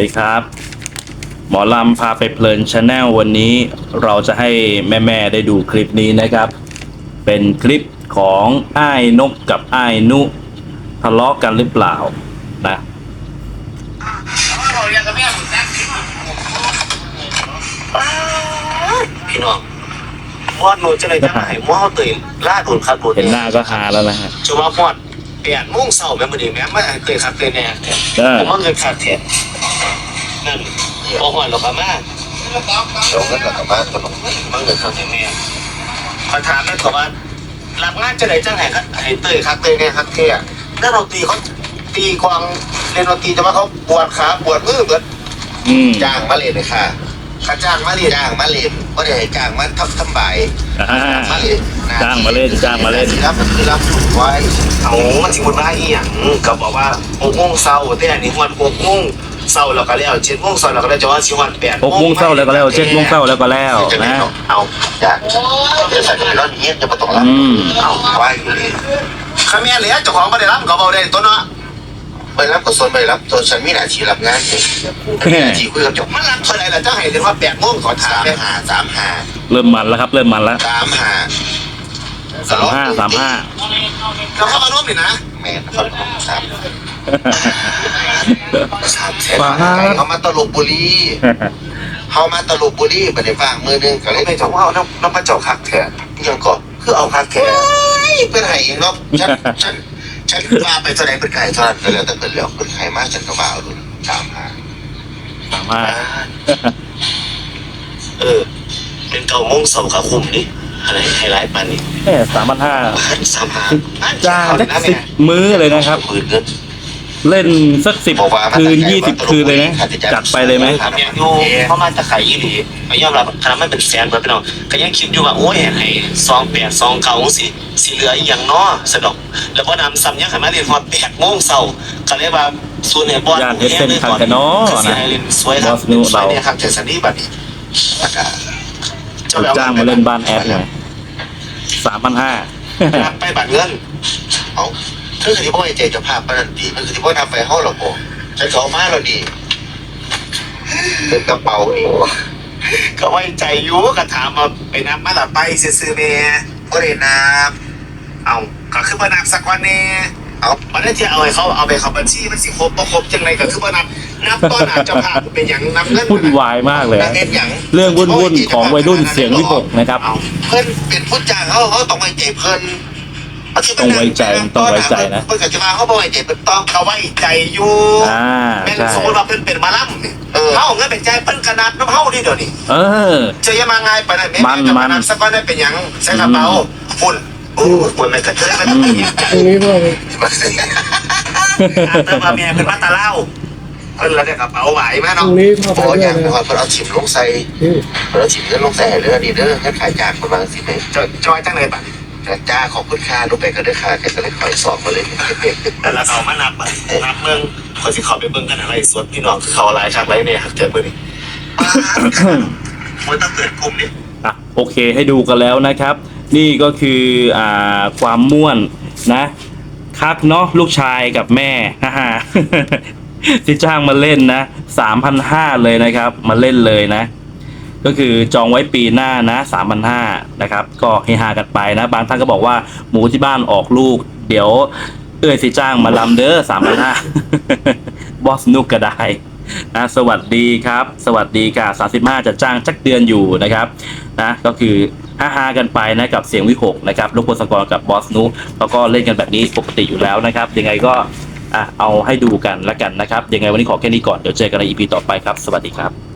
วัสดีครับ หมอลำพาไปเพลินชาแนลวันนี้เราจะให้แม่ ๆ ได้ดูคลิปนี้นะครับ เป็นคลิปของอ้ายนกกับอ้ายนุทะเลาะกันหรือเปล่านะพี่น้องมอดหนูจะเลยจะให้มอดตื่นล่าโดนคัดโดนเห็นหน้าก็ฮาแล้วนะฮะจะว่ามอดแปดโมงเช้าแม่มือดีแม่ไม่เคยคัดเลยแน่แท้เออผมว่าเคยคัดแท้ นั่นพอหอนหรอกมาเดี๋ยวงั้นเรากลับบ้านกันหรอกมันเกิดคัดแม่ขอถามได้ขอว่ารับงานจะไหนจ้างให้ให้เตยคัดเตยแน่คัดเท่ถ้าเราตีเขาตีกวางเล่นดนตรีจะว่าเขาปวดขาปวดมือเบิดอืมจ้างมาเรียนเลยค่ะขาจ้างมาเรียนจ้างมาเรียนก็ได้ให้จ้างมาทำทำใบายอ่ามาเรียนจ้างมาเล่นจ้างมาเล่นรับก็คือรับไว้เอามันสิมุนมาอีหยังก็บอกว่าหกโมงเช้าแต่อันนี้ฮอดหกโมง เช้าแล้วก็แล้วเจ็ดโมงเช้าแล้วก็แล้วจะว่าสิฮอดแปดหกโมงเช้าแล้วก็แล้วเจ็ดโมงเช้าแล้วก็แล้วจะได้นะเนาะเอาจ้างเดี๋ยวใส่ไปร้อนเงียบจะมาต่อรับอืมเอาไว้อยู่เลยข้าแม่เหลือเจ้าของบ่ได้รับก็บ่ได้ตัวเนาะไปรับก็ส่วนไปรับตัวฉันมีหน้าที่รับงานเองมีหน้าที่คุยกับเจ้ามันรับเท่าไหร่ล่ะเจ้าให้ถึงว่าแปดโมงขอถาสามมเนี่ยหาสามหาเริ่มมันแล้วครับ เริ่มมันแล้วสามหาสามห้าสามห้าเราเข้ามาร่วมนี่นะแม่นะครับสาม สามแสนบาทไก่เขามาตลกบุรีเขามาตลกบุรีไปในฟางมือหนึงก็เลยไม่ไปต้ต้อองงเอาน้ำน้ำพระเจ้าคักแท้ยังก่อนคือเอาพักแขนเป็นไห้เองเนาะฉันฉันฉันมาไปแสดงเป็นไก่เท่านั้นก็แล้วแต่เป็นแล้วเป็นไข่มากฉันก็มาเอาดูสามหา สามห้าเออ เป็นเก้าโมงเช้าขาคุมนี่อะไรไฮไลท์ปานนี้แค่สามพันห้าพันสามห้าจ้างสักสิบมื้อเลยนะครับ หมื่นเงิน เล่นสักสิบคืนยี่สิบคืนเลยนะจัดไปเลยไหมถามอย่างอยู่เพราะมาจะขายยี่หลีไม่ยอมรับคณะไม่เป็นแสนเพื่อนพี่น้องก็ยังคิดอยู่ว่าโอ้ยให้ซองแปดซองเก้าสิสิเหลืออีหยังเนาะสะดอก แล้วก็นำซ้ำยังให้มาเรียนฮอดแปดโมงเช้าก็เลยว่าส่วนเนี่ยบอลย่านเอสเซนทางกันเนาะก็สินะให้เรียนสวยครับบอสนุสวยเราเนี่ยครับเจสันนี่บัดนี้แล้วก็จ้างมาเล่นบ้านแอดเลยสามพันห้ารับไปบัตรเงินเอา เธอคือที่พ่อไอ้เจจะพาปนันตีมันคือที่พ่อทำไฟห้องหรอกโอ้ฉันเขามาแล้วดีเป็นกระเป๋านี่ก็ไว้ใจอยู่ก็ถามมาไปนับมาละไปซื้อๆแม่ก็เลยน้เอาก็คือมานับสักวันแน่ำเอามันได้ที่เอาให้เขาเอาไปเขาบัญชีมันสิครบบ่ครบจังไรก็คือว่านับนับต้นอาจจะพาเป็นอย่างนับเงินวุ่นวายมากเลย นักเรียนอย่างเรื่องวุ่นๆของวัยรุ่นเสียงวิหกนะครับเอาเพิ่นเป็นผู้จ้างเขาเขาต้องไว้ใจเพิ่น ต้องไว้ใจต้องไว้ใจนะเพิ่นก็จะมาเขาบ่ไว้ใจเพิ่นต้องเขาไว้ใจอยู่อ่าแม่งใช่สมมติว่าเพิ่นเป็นมาล่ำนี่เออเขาเอาเงินเป็นใจเพิ่นขนาดน้ำเฮานี่เดี๋ยวนี้เออเจอยังมาไงไปไหนแม่มันจะมัมานนับสักวันได้เป็นหยังใส่กระเป๋าฝุ่นโอ้ยฝุ่นไม่กระเทยมันต้องยิงใจตรงนี้ด้วยอาเติมมาแม่เป็นมาตาเล่าเพิ่นละได้กระเป๋าไหวไหมตรเนาะงนี้เข้าไปโอ้ด้วยยังนะพอเพิ่นเอาฉิมลงใส่นี่เพิ่นเอาฉิมเงินลงใส่ให้เด้อนี่เด้อเงินขายจากคนบางสิไปจะจอยจังเลยปะ จ้าจ้าขอบคุณค่าลูกไปก็ได้ค่าแกก็เลยคอยสอบมาเลยแต่ละเขามานับอะนับเมืองคนสิเขาไปเบิ่งกันอะไรส่วนพี่น้องคือเขาอะไรชักไรเนี่ยครับเจอมือนี่มันต้องเกิดกลุ่มนี่อะโอเคให้ดูกันแล้วนะครับ นี่ก็คืออ่าความม่วนนะคักเนาะลูกชายกับแม่ฮ่าฮ่าที่จ้างมาเล่นนะสามพันห้าเลยนะครับ มาเล่นเลยนะ ก็คือจองไว้ปีหน้านะสามพันห้านะครับ ก็เฮฮากันไปนะ บางท่านก็บอกว่าหมูที่บ้านออกลูก เดี๋ยว เอ้ยสิจ้างมาลำเด้อสามพันห้าบอสนุกก็ได้นะสวัสดีครับ สวัสดีกาสาสิบห้าจะจ้างจักเดือนอยู่นะครับนะก็คือฮ่าฮากันไปนะกับเสียงวิหกนะครับลูกพลสกรกับบอสนุแล้วก็เล่นกันแบบนี้ปกติอยู่แล้วนะครับ ยังไงก็อะเอาให้ดูกันล้วกันนะครับ ยังไงวันนี้ขอแค่นี้ก่อน เดี๋ยวเจอกันใน EP ต่อไปครับ สวัสดีครับ